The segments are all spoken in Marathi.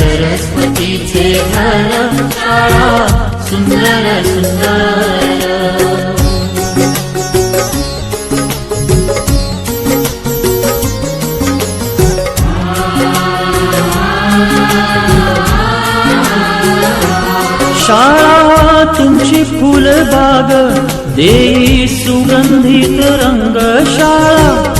सरस्वतीचे घर सुंदर सुंदर. शाळा तुमची फुलबाग देई सुगंधित रंग शाळा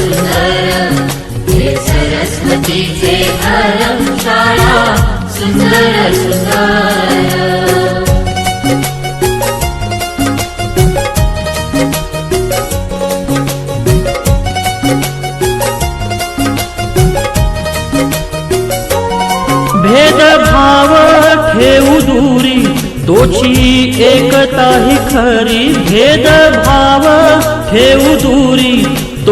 तिचे घर सुंदर सुंदर. भेदभाव ठेऊ दूरी तोची एकता ही खरी. भेद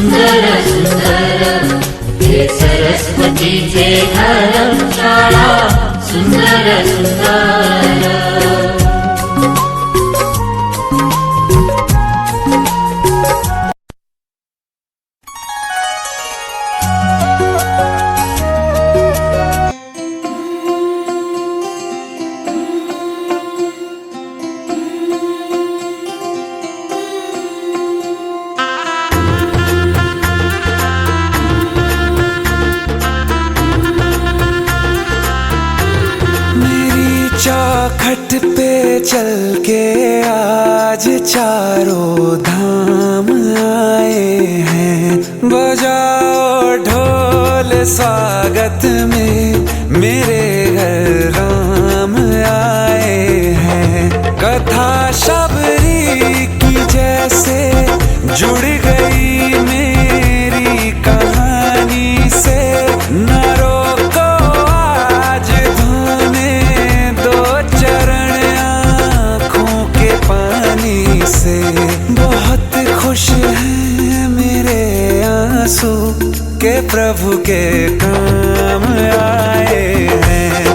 सुंदर सुंदर हे सरस्वतीचे घर शाळा सुंदर सुंदर चौखट पे चल के आज चारों धाम आए हैं। बजाओ ढोल स्वागत में मेरे घर राम आए हैं। कथा आंसू के प्रभु के काम आए हैं।